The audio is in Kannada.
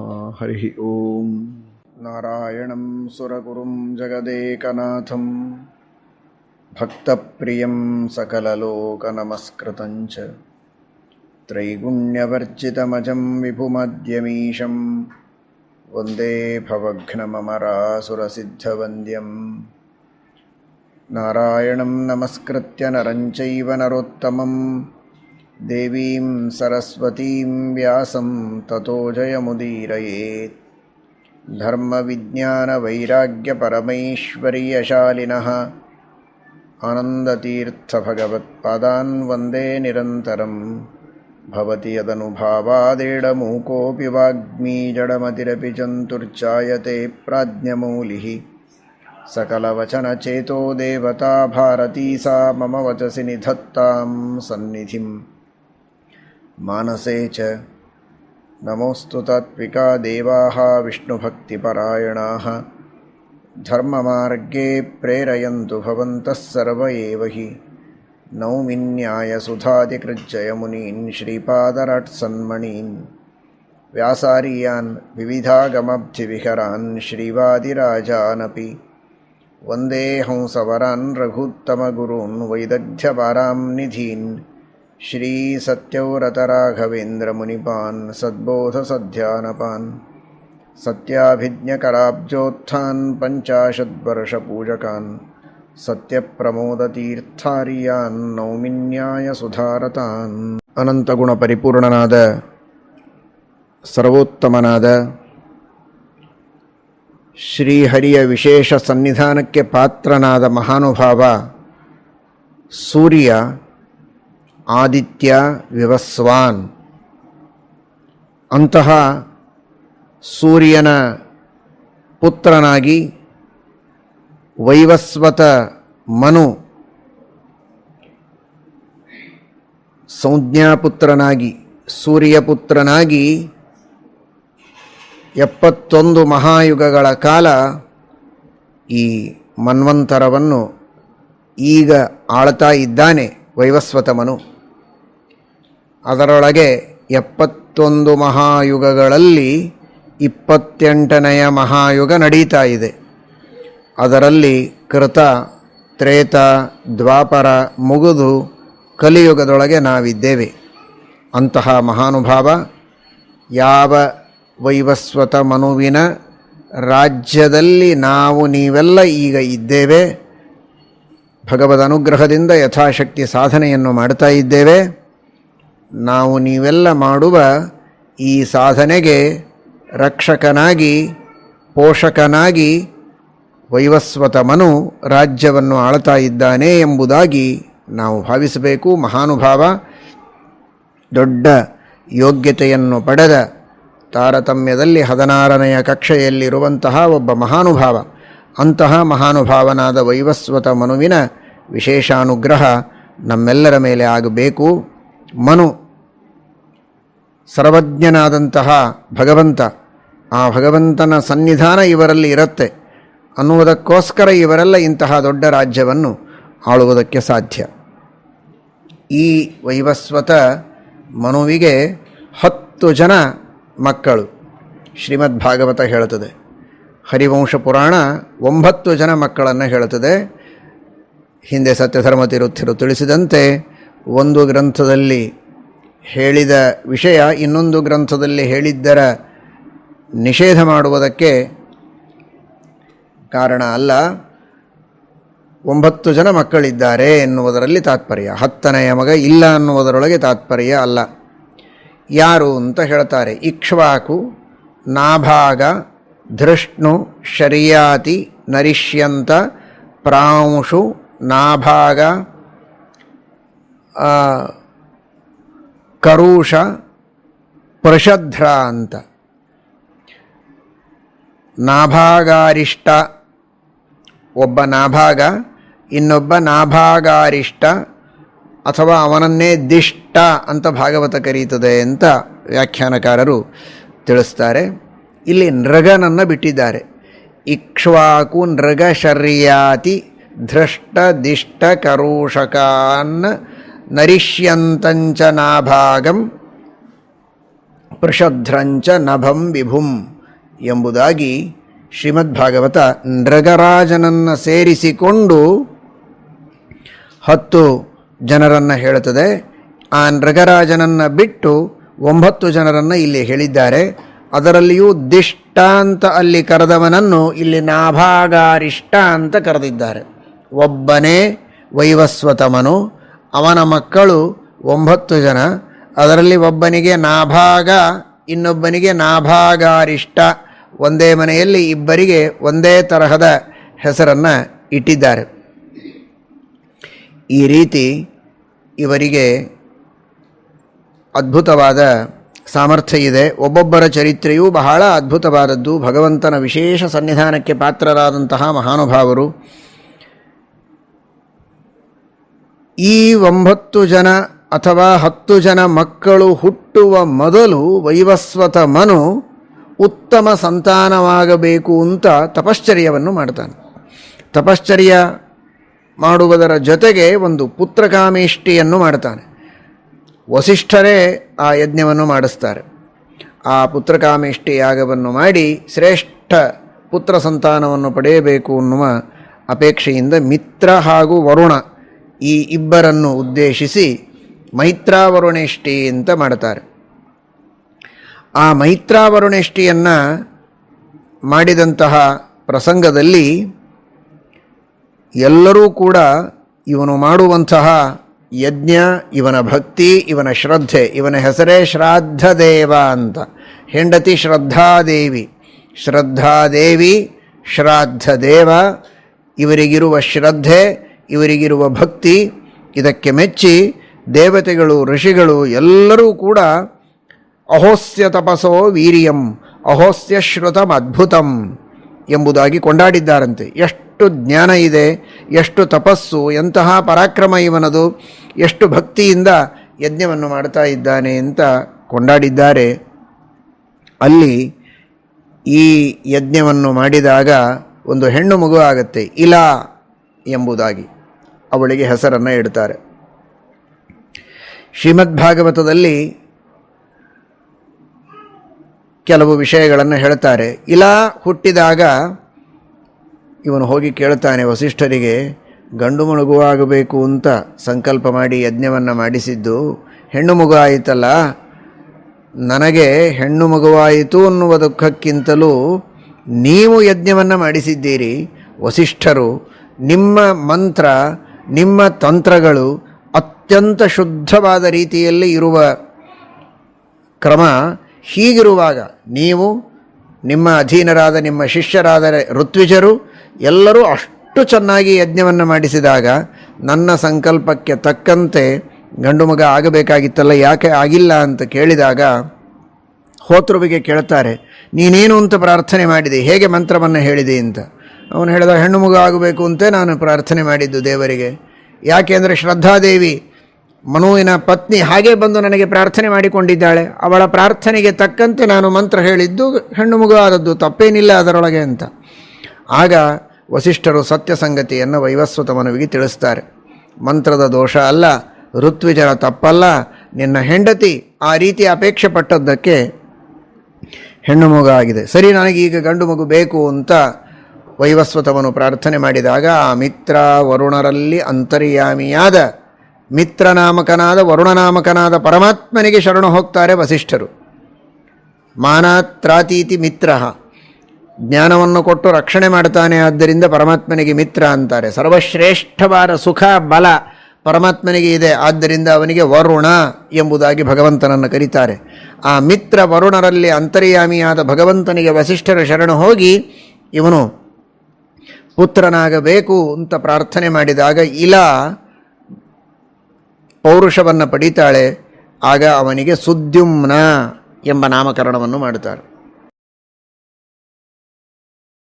नमः। हरिः ॐ नारायणं सुरगुरुं जगदेकनाथं। भक्तप्रियं सकललोकनमस्कृतं च। त्रैगुण्यवर्जितमजं विपुमद्यमीशं वन्दे भवघ्नममरासुरसिद्धवन्द्यम् नारायणं नमस्कृत्य नरं चैव नरोत्तमं देवीं सरस्वतीं व्यासं ततो जयमुदीरयेत् धर्मविज्ञानवैराग्यपरमैश्वर्यशालिनः आनन्दतीर्थभगवत्पादान् वन्दे निरन्तरं भवति यदनुभावादेडमूकोऽपि वाग्मी जडमतिरपि जन्तुर्जायते प्राज्ञमौलिः सकलवचनचेतो देवता भारती सा मम वचसि निधत्तां सन्निधिं मानसे च। नमोऽस्तु तात्विका देवाः विष्णुभक्तिपरायणाः। धर्ममार्गे प्रेरयन्तु भवन्तः सर्व एव हि। नौमिन्यायसुधादिकृज्जयमुनीन् श्रीपादराट्सन्मणीन्। व्यासार्यान् विविधागमब्धिविहरान् श्रीवादिराजानपि। वन्दे हंसवरान् रघुत्तमगुरून् वैदग्ध्यपारां निधीन् श्रीसत्यव्रतराघवेन्द्रमुनिपान् सद्बोधसध्यानपान् सत्याभिज्ञकराब्जोत्थान् पञ्चाशद्वर्षपूजकान् ಸತ್ಯಪ್ರಮೋದತೀರ್ಥಾರ್ಯಾನ್ ನೌಮಿನ್ಯಾಯ ಸುಧಾರತಾನ್ ಅನಂತಗುಣ ಪರಿಪೂರ್ಣನಾದ ಸರ್ವೋತ್ತಮನಾದ ಶ್ರೀಹರಿಯ ವಿಶೇಷ ಸನ್ನಿಧಾನಕ್ಕೆ ಪಾತ್ರನಾದ ಮಹಾನುಭಾವ ಸೂರ್ಯ ಆದಿತ್ಯ ವಿವಸ್ವಾನ್. ಅಂತಹ ಸೂರ್ಯನ ಪುತ್ರನಾಗಿ ವೈವಸ್ವತ ಮನು ಸಂಜ್ಞಾಪುತ್ರನಾಗಿ, ಸೂರ್ಯಪುತ್ರನಾಗಿ ಎಪ್ಪತ್ತೊಂದು ಮಹಾಯುಗಗಳ ಕಾಲ ಈ ಮನ್ವಂತರವನ್ನು ಈಗ ಆಳ್ತಾ ಇದ್ದಾನೆ ವೈವಸ್ವತ ಮನು. ಅದರೊಳಗೆ ಎಪ್ಪತ್ತೊಂದು ಮಹಾಯುಗಗಳಲ್ಲಿ ಇಪ್ಪತ್ತೆಂಟನೆಯ ಮಹಾಯುಗ ನಡೀತಾ ಇದೆ. ಅದರಲ್ಲಿ ಕೃತ, ತ್ರೇತ, ದ್ವಾಪರ, ಮುಗಿದು ಕಲಿಯುಗದೊಳಗೆ ನಾವಿದ್ದೇವೆ. ಅಂತಹ ಮಹಾನುಭಾವ ಯಾವ ವೈವಸ್ವತ ಮನುವಿನ ರಾಜ್ಯದಲ್ಲಿ ನಾವು ನೀವೆಲ್ಲ ಈಗ ಇದ್ದೇವೆ? ಭಗವದ್ ಅನುಗ್ರಹದಿಂದ ಯಥಾಶಕ್ತಿ ಸಾಧನೆಯನ್ನು ಮಾಡ್ತಾ ಇದ್ದೇವೆ. ನಾವು ನೀವೆಲ್ಲ ಮಾಡುವ ಈ ಸಾಧನೆಗೆ ರಕ್ಷಕನಾಗಿ, ಪೋಷಕನಾಗಿ ವೈವಸ್ವತ ಮನು ರಾಜ್ಯವನ್ನು ಆಳ್ತಾ ಇದ್ದಾನೆ ಎಂಬುದಾಗಿ ನಾವು ಭಾವಿಸಬೇಕು. ಮಹಾನುಭಾವ, ದೊಡ್ಡ ಯೋಗ್ಯತೆಯನ್ನು ಪಡೆದ ತಾರತಮ್ಯದಲ್ಲಿ ಹದಿನಾರನೆಯ ಕಕ್ಷೆಯಲ್ಲಿರುವಂತಹ ಒಬ್ಬ ಮಹಾನುಭಾವ, ಅಂತಹ ಮಹಾನುಭಾವನಾದ ವೈವಸ್ವತ ಮನುವಿನ ವಿಶೇಷಾನುಗ್ರಹ ನಮ್ಮೆಲ್ಲರ ಮೇಲೆ ಆಗಬೇಕು. ಮನು ಸರ್ವಜ್ಞನಾದಂತಹ ಭಗವಂತ, ಆ ಭಗವಂತನ ಸನ್ನಿಧಾನ ಇವರಲ್ಲಿ ಇರುತ್ತೆ. ಅನ್ನುವುದಕ್ಕೋಸ್ಕರ ಇವರೆಲ್ಲ ಇಂತಹ ದೊಡ್ಡ ರಾಜ್ಯವನ್ನು ಆಳುವುದಕ್ಕೆ ಸಾಧ್ಯ. ಈ ವೈವಸ್ವತ ಮನುವಿಗೆ ಹತ್ತು ಜನ ಮಕ್ಕಳು ಶ್ರೀಮದ್ ಭಾಗವತ ಹೇಳುತ್ತದೆ. ಹರಿವಂಶ ಪುರಾಣ ಒಂಬತ್ತು ಜನ ಮಕ್ಕಳನ್ನು ಹೇಳುತ್ತದೆ. ಹಿಂದೆ ಸತ್ಯಧರ್ಮ ತಿರುತ್ತಿರು ತಿಳಿಸಿದಂತೆ ಒಂದು ಗ್ರಂಥದಲ್ಲಿ ಹೇಳಿದ ವಿಷಯ ಇನ್ನೊಂದು ಗ್ರಂಥದಲ್ಲಿ ಹೇಳಿದ್ದರ ನಿಷೇಧ ಮಾಡುವುದಕ್ಕೆ ಕಾರಣ ಅಲ್ಲ. ಒಂಬತ್ತು ಜನ ಮಕ್ಕಳಿದ್ದಾರೆ ಎನ್ನುವುದರಲ್ಲಿ ತಾತ್ಪರ್ಯ. ಹತ್ತನೆಯ ಮಗ ಇಲ್ಲ ಅನ್ನುವುದರೊಳಗೆ ತಾತ್ಪರ್ಯ ಅಲ್ಲ. ಯಾರು ಅಂತ ಹೇಳ್ತಾರೆ. ಇಕ್ಷ್ವಾಕು, ನಾಭಾಗ, ಧೃಷ್ಣು, ಶರಿಯಾತಿ, ನರಿಷ್ಯಂತ, ಪ್ರಾಂಶು, ನಾಭಾಗ ಕರುಷ ಪ್ರಷಧ್ರ ಅಂತ. ನಾಭಾಗಾರಿಷ್ಟ ಒಬ್ಬ ನಾಭಾಗ, ಇನ್ನೊಬ್ಬ ನಾಭಾಗಾರಿಷ್ಟ ಅಥವಾ ಅವನನ್ನೇ ದಿಷ್ಟ ಅಂತ ಭಾಗವತ ಕರೀತದೆ ಅಂತ ವ್ಯಾಖ್ಯಾನಕಾರರು ತಿಳಿಸ್ತಾರೆ. ಇಲ್ಲಿ ನೃಗನನ್ನು ಬಿಟ್ಟಿದ್ದಾರೆ. ಇಕ್ಷ್ವಾಕು ನೃಗ ಶರ್ಯಾತಿ ಧೃಷ್ಟ ದಿಷ್ಟ ಕರೋಷಕಾನ್ ನರಿಷ್ಯಂತಂಚ ನಾಭಾಗಂ ಪೃಷಧ್ರಂಚ ನಭಂ ವಿಭುಂ ಎಂಬುದಾಗಿ ಶ್ರೀಮದ್ಭಾಗವತ ನೃಗರಾಜನನ್ನು ಸೇರಿಸಿಕೊಂಡು ಹತ್ತು ಜನರನ್ನು ಹೇಳುತ್ತದೆ. ಆ ನೃಗರಾಜನನ್ನು ಬಿಟ್ಟು ಒಂಬತ್ತು ಜನರನ್ನು ಇಲ್ಲಿ ಹೇಳಿದ್ದಾರೆ. ಅದರಲ್ಲಿಯೂ ದಿಷ್ಟ ಅಂತ ಅಲ್ಲಿ ಕರೆದವನನ್ನು ಇಲ್ಲಿ ನಾಭಾಗಾರಿಷ್ಟ ಅಂತ ಕರೆದಿದ್ದಾರೆ. ಒಬ್ಬನೇ ವೈವಸ್ವತಮನು ಅವನ ಮಕ್ಕಳು ಒಂಬತ್ತು ಜನ. ಅದರಲ್ಲಿ ಒಬ್ಬನಿಗೆ ನಾಭಾಗ, ಇನ್ನೊಬ್ಬನಿಗೆ ನಾಭಾಗಾರಿಷ್ಟ. ಒಂದೇ ಮನೆಯಲ್ಲಿ ಇಬ್ಬರಿಗೆ ಒಂದೇ ತರಹದ ಹೆಸರನ್ನು ಇಟ್ಟಿದ್ದಾರೆ. ಈ ರೀತಿ ಇವರಿಗೆ ಅದ್ಭುತವಾದ ಸಾಮರ್ಥ್ಯ ಇದೆ. ಒಬ್ಬೊಬ್ಬರ ಚರಿತ್ರೆಯೂ ಬಹಳ ಅದ್ಭುತವಾದದ್ದು. ಭಗವಂತನ ವಿಶೇಷ ಸನ್ನಿಧಾನಕ್ಕೆ ಪಾತ್ರರಾದಂತಹ ಮಹಾನುಭಾವರು. ಈ ಒಂಬತ್ತು ಜನ ಅಥವಾ ಹತ್ತು ಜನ ಮಕ್ಕಳು ಹುಟ್ಟುವ ಮೊದಲು ವೈವಸ್ವತ ಮನು ಉತ್ತಮ ಸಂತಾನವಾಗಬೇಕು ಅಂತ ತಪಶ್ಚರ್ಯವನ್ನು ಮಾಡ್ತಾನೆ. ತಪಶ್ಚರ್ಯ ಮಾಡುವುದರ ಜೊತೆಗೆ ಒಂದು ಪುತ್ರಕಾಮೇಷ್ಟಿಯನ್ನು ಮಾಡ್ತಾನೆ. ವಸಿಷ್ಠರೇ ಆ ಯಜ್ಞವನ್ನು ಮಾಡಿಸ್ತಾರೆ. ಆ ಪುತ್ರಕಾಮೇಷ್ಟಿ ಯಾಗವನ್ನು ಮಾಡಿ ಶ್ರೇಷ್ಠ ಪುತ್ರ ಸಂತಾನವನ್ನು ಪಡೆಯಬೇಕು ಅನ್ನುವ ಅಪೇಕ್ಷೆಯಿಂದ ಮಿತ್ರ ಹಾಗೂ ವರುಣ ಈ ಇಬ್ಬರನ್ನು ಉದ್ದೇಶಿಸಿ ಮೈತ್ರಾವರುಣೇಷ್ಠಿ ಅಂತ ಮಾಡ್ತಾರೆ. ಆ ಮೈತ್ರಾವರುಣೇಷ್ಠಿಯನ್ನು ಮಾಡಿದಂತಹ ಪ್ರಸಂಗದಲ್ಲಿ ಎಲ್ಲರೂ ಕೂಡ ಇವನು ಮಾಡುವಂತಹ ಯಜ್ಞ, ಇವನ ಭಕ್ತಿ, ಇವನ ಶ್ರದ್ಧೆ, ಇವನ ಹೆಸರೇ ಶ್ರಾದ್ದದೇವ ಅಂತ. ಹೆಂಡತಿ ಶ್ರದ್ಧಾದೇವಿ ಶ್ರದ್ಧಾದೇವಿ ಶ್ರಾದ್ದದೇವ, ಇವರಿಗಿರುವ ಶ್ರದ್ಧೆ ಇವರಿಗಿರುವ ಭಕ್ತಿ, ಇದಕ್ಕೆ ಮೆಚ್ಚಿ ದೇವತೆಗಳು, ಋಷಿಗಳು ಎಲ್ಲರೂ ಕೂಡ ಅಹೋಸ್ಯ ತಪಸೋ ವೀರ್ಯಂ, ಅಹೋಸ್ಯ ಶ್ರುತಂ ಅದ್ಭುತಂ ಎಂಬುದಾಗಿ ಕೊಂಡಾಡಿದ್ದಾರಂತೆ. ಎಷ್ಟು ಜ್ಞಾನ ಇದೆ, ಎಷ್ಟು ತಪಸ್ಸು, ಎಂತಹ ಪರಾಕ್ರಮ ಇವನದು, ಎಷ್ಟು ಭಕ್ತಿಯಿಂದ ಯಜ್ಞವನ್ನು ಮಾಡ್ತಾ ಇದ್ದಾನೆ ಅಂತ ಕೊಂಡಾಡಿದ್ದಾರೆ. ಅಲ್ಲಿ ಈ ಯಜ್ಞವನ್ನು ಮಾಡಿದಾಗ ಒಂದು ಹೆಣ್ಣು ಮಗು ಆಗತ್ತೆ, ಇಲಾ ಎಂಬುದಾಗಿ. ಅವಳಿಗೆ ಹೆಸರನ್ನು ಇಡ್ತಾರೆ. ಶ್ರೀಮದ್ಭಾಗವತದಲ್ಲಿ ಕೆಲವು ವಿಷಯಗಳನ್ನು ಹೇಳ್ತಾರೆ. ಇಲ್ಲ ಹುಟ್ಟಿದಾಗ ಇವನು ಹೋಗಿ ಕೇಳ್ತಾನೆ ವಸಿಷ್ಠರಿಗೆ ಗಂಡು ಮಗುವಾಗಬೇಕು ಅಂತ ಸಂಕಲ್ಪ ಮಾಡಿ ಯಜ್ಞವನ್ನು ಮಾಡಿಸಿದ್ದು, ಹೆಣ್ಣು ಮಗು ಆಯಿತಲ್ಲ, ನನಗೆ ಹೆಣ್ಣು ಮಗುವಾಯಿತು ಅನ್ನುವ ದುಃಖಕ್ಕಿಂತಲೂ ನೀವು ಯಜ್ಞವನ್ನು ಮಾಡಿಸಿದ್ದೀರಿ, ವಸಿಷ್ಠರು ನಿಮ್ಮ ಮಂತ್ರ ನಿಮ್ಮ ತಂತ್ರಗಳು ಅತ್ಯಂತ ಶುದ್ಧವಾದ ರೀತಿಯಲ್ಲಿ ಇರುವ ಕ್ರಮ ಹೀಗಿರುವಾಗ ನೀವು ನಿಮ್ಮ ಅಧೀನರಾದ, ನಿಮ್ಮ ಶಿಷ್ಯರಾದ ಋತ್ವಿಜರು ಎಲ್ಲರೂ ಅಷ್ಟು ಚೆನ್ನಾಗಿ ಯಜ್ಞವನ್ನು ಮಾಡಿಸಿದಾಗ ನನ್ನ ಸಂಕಲ್ಪಕ್ಕೆ ತಕ್ಕಂತೆ ಗಂಡು ಮಗ ಆಗಬೇಕಾಗಿತ್ತಲ್ಲ, ಯಾಕೆ ಆಗಿಲ್ಲ ಅಂತ ಕೇಳಿದಾಗ ಹೋತೃವಿಗೆ ಕೇಳ್ತಾರೆ ನೀನೇನು ಅಂತ ಪ್ರಾರ್ಥನೆ ಮಾಡಿದೆ, ಹೇಗೆ ಮಂತ್ರವನ್ನು ಹೇಳಿದೆ ಅಂತ. ಅವನು ಹೇಳಿದ ಹೆಣ್ಣು ಮಗು ಆಗಬೇಕು ಅಂತ ನಾನು ಪ್ರಾರ್ಥನೆ ಮಾಡಿದ್ದು ದೇವರಿಗೆ. ಯಾಕೆ ಅಂದರೆ ಶ್ರದ್ಧಾದೇವಿ ಮನುವಿನ ಪತ್ನಿ ಹಾಗೆ ಬಂದು ನನಗೆ ಪ್ರಾರ್ಥನೆ ಮಾಡಿಕೊಂಡಿದ್ದಾಳೆ. ಅವಳ ಪ್ರಾರ್ಥನೆಗೆ ತಕ್ಕಂತೆ ನಾನು ಮಂತ್ರ ಹೇಳಿದ್ದು ಹೆಣ್ಣು ಮಗು ಆದದ್ದು, ತಪ್ಪೇನಿಲ್ಲ ಅದರೊಳಗೆ ಅಂತ. ಆಗ ವಸಿಷ್ಠರು ಸತ್ಯ ಸಂಗತಿಯನ್ನು ವೈವಸ್ವತ ಮನವಿಗೆ ತಿಳಿಸ್ತಾರೆ. ಮಂತ್ರದ ದೋಷ ಅಲ್ಲ ಋತ್ವಿಜರ ತಪ್ಪಲ್ಲ, ನಿನ್ನ ಹೆಂಡತಿ ಆ ರೀತಿ ಅಪೇಕ್ಷೆ ಪಟ್ಟದ್ದಕ್ಕೆ ಹೆಣ್ಣು ಮಗು ಆಗಿದೆ. ಸರಿ, ನನಗೀಗ ಗಂಡು ಮಗು ಬೇಕು ಅಂತ ವೈವಸ್ವತವನು ಪ್ರಾರ್ಥನೆ ಮಾಡಿದಾಗ ಆ ಮಿತ್ರ ವರುಣರಲ್ಲಿ ಅಂತರ್ಯಾಮಿಯಾದ ಮಿತ್ರನಾಮಕನಾದ ವರುಣನಾಮಕನಾದ ಪರಮಾತ್ಮನಿಗೆ ಶರಣು ಹೋಗ್ತಾರೆ ವಸಿಷ್ಠರು. ಮಾನಾತ್ರಾತೀತಿ ಮಿತ್ರ. ಜ್ಞಾನವನ್ನು ಕೊಟ್ಟು ರಕ್ಷಣೆ ಮಾಡ್ತಾನೆ, ಆದ್ದರಿಂದ ಪರಮಾತ್ಮನಿಗೆ ಮಿತ್ರ ಅಂತಾರೆ. ಸರ್ವಶ್ರೇಷ್ಠವಾದ ಸುಖ, ಬಲ ಪರಮಾತ್ಮನಿಗೆ ಇದೆ, ಆದ್ದರಿಂದ ಅವನಿಗೆ ವರುಣ ಎಂಬುದಾಗಿ ಭಗವಂತನನ್ನು ಕರೀತಾರೆ. ಆ ಮಿತ್ರ ವರುಣರಲ್ಲಿ ಅಂತರ್ಯಾಮಿಯಾದ ಭಗವಂತನಿಗೆ ವಸಿಷ್ಠರ ಶರಣು ಹೋಗಿ ಇವನು ಪುತ್ರನಾಗಬೇಕು ಅಂತ ಪ್ರಾರ್ಥನೆ ಮಾಡಿದಾಗ ಇಲ ಪೌರುಷವನ್ನು ಪಡಿತಾಳೆ ಆಗ ಅವನಿಗೆ ಸುದ್ಯುಮ್ನ ಎಂಬ ನಾಮಕರಣವನ್ನು ಮಾಡುತ್ತಾರೆ.